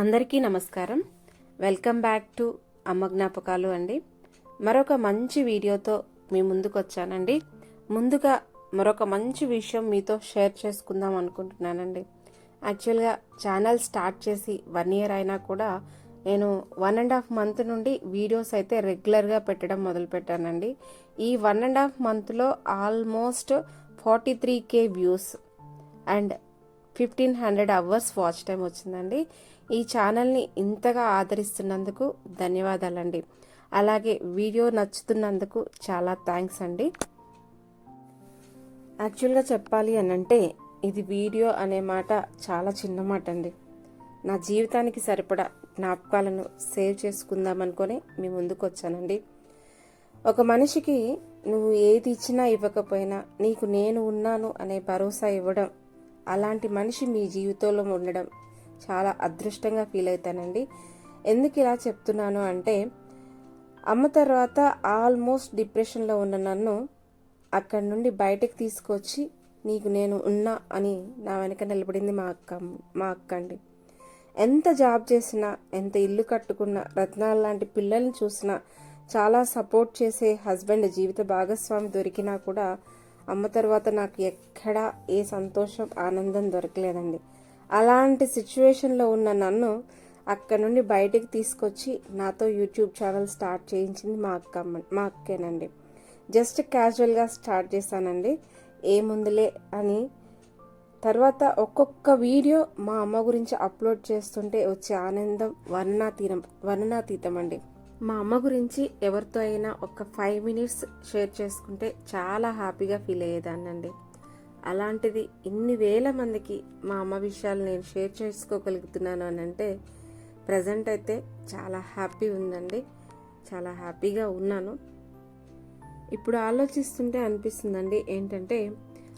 అందరికీ నమస్కారం. Welcome back to అమ్మ జ్ఞాపకాలు అండి. మరొక మంచి వీడియోతో మీ ముందుకు వచ్చానండి ముందుగా మరొక మంచి విషయం మీతో షేర్ చేసుకుందాం అనుకుంటున్నానండి. యాక్చువల్గా ఛానల్ స్టార్ట్ చేసి వన్ ఇయర్ అయినా కూడా నేను వన్ అండ్ హాఫ్ మంత్ నుండి వీడియోస్ అయితే రెగ్యులర్గా పెట్టడం మొదలుపెట్టానండి. ఈ వన్ అండ్ హాఫ్ మంత్లో almost forty three K views and fifteen hundred hours watch time వచ్చిందండి. ఈ ఛానల్ని ఇంతగా ఆదరిస్తున్నందుకు ధన్యవాదాలండి. అలాగే వీడియో నచ్చుతున్నందుకు చాలా థ్యాంక్స్ అండి. యాక్చువల్గా చెప్పాలి అని అంటే ఇది వీడియో అనే మాట చాలా చిన్న మాట అండి నా జీవితానికి సరిపడా జ్ఞాపకాలను సేవ్ చేసుకుందాం అనుకొని మీ ముందుకు వచ్చానండి ఒక మనిషికి నువ్వు ఏది ఇచ్చినా ఇవ్వకపోయినా నీకు నేను ఉన్నాను అనే భరోసా ఇవ్వడం అలాంటి మనిషి మీ జీవితంలో ఉండడం చాలా అదృష్టంగా ఫీల్ అవుతానండి. ఎందుకు ఇలా చెప్తున్నాను అంటే అమ్మ తర్వాత ఆల్మోస్ట్ డిప్రెషన్లో ఉన్న నన్ను అక్కడి నుండి బయటకు తీసుకొచ్చి నీకు నేను ఉన్నా అని నా వెనక నిలబడింది మా అక్క మా అక్క అండి. ఎంత జాబ్ చేసినా ఎంత ఇల్లు కట్టుకున్నా రత్నాలు లాంటి పిల్లల్ని చూసినా చాలా సపోర్ట్ చేసే హస్బెండ్ జీవిత భాగస్వామి దొరికినా కూడా అమ్మ తర్వాత నాకు ఎక్కడా ఏ సంతోషం ఆనందం దొరకలేదండి. అలాంటి సిచ్యువేషన్లో ఉన్న నన్ను అక్కడ నుండి బయటికి తీసుకొచ్చి నాతో యూట్యూబ్ ఛానల్ స్టార్ట్ చేయించింది మా అక్క మా అక్కేనండి. జస్ట్ క్యాజువల్గా స్టార్ట్ చేశానండి. ఏముందిలే అని. తర్వాత ఒక్కొక్క వీడియో మా అమ్మ గురించి అప్లోడ్ చేస్తుంటే వచ్చే ఆనందం వర్ణాతీతం వర్ణనాతీతం అండి. మా అమ్మ గురించి ఎవరితో అయినా ఒక ఫైవ్ మినిట్స్ షేర్ చేసుకుంటే చాలా హ్యాపీగా ఫీల్ అయ్యేదాన్నండి. అలాంటిది ఇన్ని వేల మందికి మా అమ్మ విషయాలు నేను షేర్ చేసుకోగలుగుతున్నాను అని అంటే ప్రజెంట్ అయితే చాలా హ్యాపీ ఉందండి. చాలా హ్యాపీగా ఉన్నాను. ఇప్పుడు ఆలోచిస్తుంటే అనిపిస్తుందండి ఏంటంటే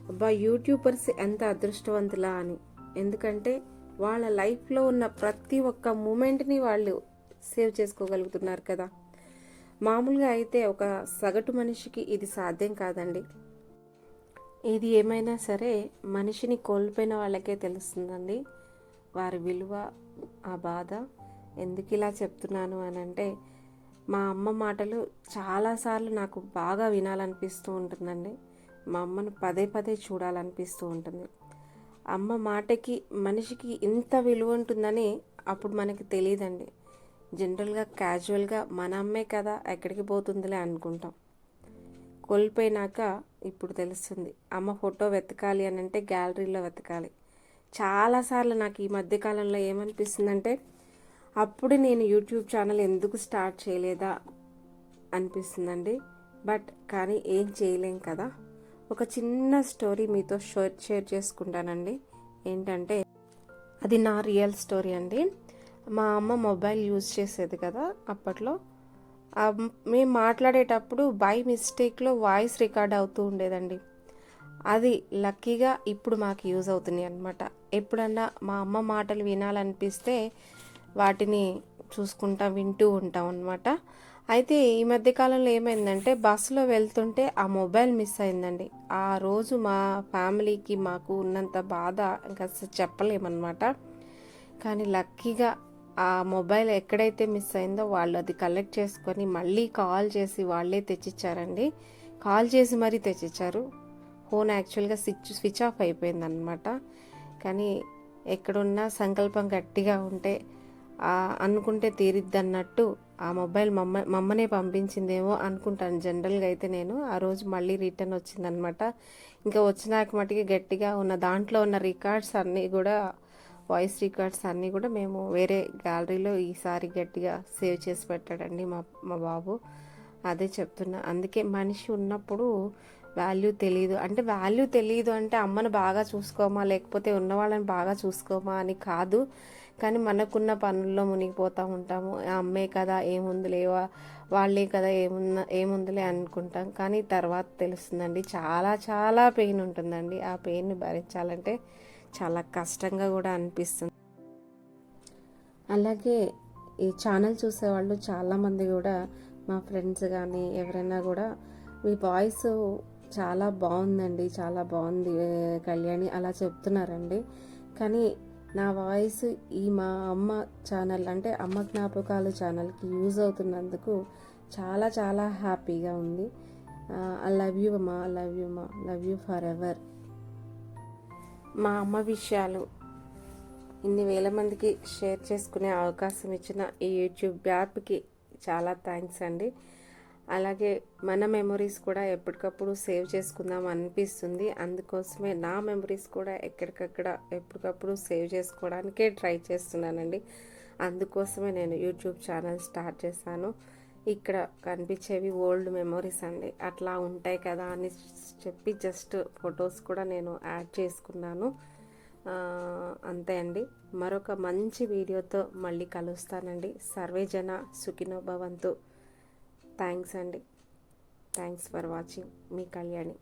అబ్బా యూట్యూబర్స్ ఎంత అదృష్టవంతులా అని. ఎందుకంటే వాళ్ళ లైఫ్లో ఉన్న ప్రతి ఒక్క మూమెంట్ని వాళ్ళు సేవ్ చేసుకోగలుగుతున్నారు కదా. మామూలుగా అయితే ఒక సగటు మనిషికి ఇది సాధ్యం కాదండి. ఇది ఏమైనా సరే మనిషిని కోల్పోయిన వాళ్ళకే తెలుస్తుందండి. వారి విలువ ఆ బాధ ఎందుకు ఇలా చెప్తున్నాను అని అంటే మా అమ్మ మాటలు చాలాసార్లు నాకు బాగా వినాలనిపిస్తూ ఉంటుందండి. మా అమ్మను పదే పదే చూడాలనిపిస్తూ ఉంటుంది. అమ్మ మాటకి మనిషికి ఇంత విలువ ఉంటుందని అప్పుడు మనకి తెలియదండి. జనరల్గా క్యాజువల్గా మన అమ్మే కదా ఎక్కడికి పోతుందిలే అనుకుంటాం. కోల్పోయినాక ఇప్పుడు తెలుస్తుంది. అమ్మ ఫోటో వెతకాలి అని అంటే గ్యాలరీలో వెతకాలి. చాలాసార్లు నాకు ఈ మధ్యకాలంలో ఏమనిపిస్తుందంటే అప్పుడు నేను యూట్యూబ్ ఛానల్ ఎందుకు స్టార్ట్ చేయలేదా అనిపిస్తుందండి. బట్ కానీ ఏం చేయలేం కదా. ఒక చిన్న స్టోరీ మీతో షేర్ షేర్ చేసుకుంటానండి. ఏంటంటే అది నా రియల్ స్టోరీ అండి. మా అమ్మ మొబైల్ యూజ్ చేసేది కదా అప్పట్లో. మేము మాట్లాడేటప్పుడు బై మిస్టేక్లో వాయిస్ రికార్డ్ అవుతూ ఉండేదండి. అది లక్కీగా ఇప్పుడు మాకు యూజ్ అవుతున్నాయి అనమాట ఎప్పుడన్నా మా అమ్మ మాటలు వినాలనిపిస్తే వాటిని చూసుకుంటా వింటూ ఉంటాం అనమాట అయితే ఈ మధ్యకాలంలో ఏమైందంటే బస్సులో వెళ్తుంటే ఆ మొబైల్ మిస్ అయిందండి. ఆ రోజు మా ఫ్యామిలీకి మాకు ఉన్నంత బాధ ఇంకా చెప్పలేమన్నమాట. కానీ లక్కీగా ఆ మొబైల్ ఎక్కడైతే మిస్ అయిందో వాళ్ళు అది కలెక్ట్ చేసుకొని మళ్ళీ కాల్ చేసి వాళ్ళే తెచ్చిచ్చారండి. కాల్ చేసి మరీ తెచ్చిచ్చారు. ఫోన్ యాక్చువల్గా స్విచ్ స్విచ్ ఆఫ్ అయిపోయింది అనమాట కానీ ఎక్కడున్నా సంకల్పం గట్టిగా ఉంటే అనుకుంటే తీరిద్ది అన్నట్టు ఆ మొబైల్ మమ్మ మమ్మనే పంపించిందేమో అనుకుంటాను. జనరల్గా అయితే నేను ఆ రోజు మళ్ళీ రిటర్న్ వచ్చిందనమాట ఇంకా వచ్చినాక మటుకి గట్టిగా ఉన్న దాంట్లో ఉన్న రికార్డ్స్ అన్నీ కూడా వాయిస్ రికార్డ్స్ అన్నీ కూడా మేము వేరే గ్యాలరీలో ఈసారి గట్టిగా సేవ్ చేసి పెట్టాడండి మా మా బాబు. అదే చెప్తున్నా. అందుకే మనిషి ఉన్నప్పుడు వాల్యూ తెలియదు అంటే వాల్యూ తెలియదు అంటే అమ్మను బాగా చూసుకోమా లేకపోతే ఉన్న వాళ్ళని బాగా చూసుకోమా అని కాదు. కానీ మనకున్న పనుల్లో మునిగిపోతూ ఉంటాము. అమ్మే కదా ఏముందిలేవా వాళ్ళే కదా ఏముంద ఏముందిలే అనుకుంటాం. కానీ తర్వాత తెలుస్తుందండి చాలా చాలా పెయిన్ ఉంటుందండి. ఆ పెయిన్ని భరించాలంటే చాలా కష్టంగా కూడా అనిపిస్తుంది. అలాగే ఈ ఛానల్ చూసేవాళ్ళు చాలామంది కూడా మా ఫ్రెండ్స్ కానీ ఎవరైనా కూడా మీ వాయిస్ చాలా బాగుందండి చాలా బాగుంది కళ్యాణి అలా చెప్తున్నారండి. కానీ నా వాయిస్ ఈ మా అమ్మ ఛానల్ అంటే అమ్మ జ్ఞాపకాలు ఛానల్కి యూజ్ అవుతున్నందుకు చాలా చాలా హ్యాపీగా ఉంది. ఐ లవ్ యూ అమ్మా లవ్ యూ మా లవ్ యూ ఫర్ ఎవర్ మా అమ్మ విషయాలు ఇన్ని వేల మందికి షేర్ చేసుకునే అవకాశం ఇచ్చిన ఈ యూట్యూబ్ యాప్కి చాలా థ్యాంక్స్ అండి. అలాగే మన మెమరీస్ కూడా ఎప్పటికప్పుడు సేవ్ చేసుకుందాం అనిపిస్తుంది. అందుకోసమే నా మెమరీస్ కూడా ఎక్కడికక్కడ ఎప్పటికప్పుడు సేవ్ చేసుకోవడానికే ట్రై చేస్తున్నానండి. అందుకోసమే నేను యూట్యూబ్ ఛానల్ స్టార్ట్ చేశాను. ఇక్కడ కనిపించేవి ఓల్డ్ మెమరీస్ అండి. అట్లా ఉంటాయి కదా అని చెప్పి జస్ట్ ఫొటోస్ కూడా నేను యాడ్ చేసుకున్నాను. అంతే అండి. మరొక మంచి వీడియోతో మళ్ళీ కలుస్తానండి. సర్వేజన సుఖినోభవంతు థ్యాంక్స్ అండి. Thanks for watching. Me Kalyani.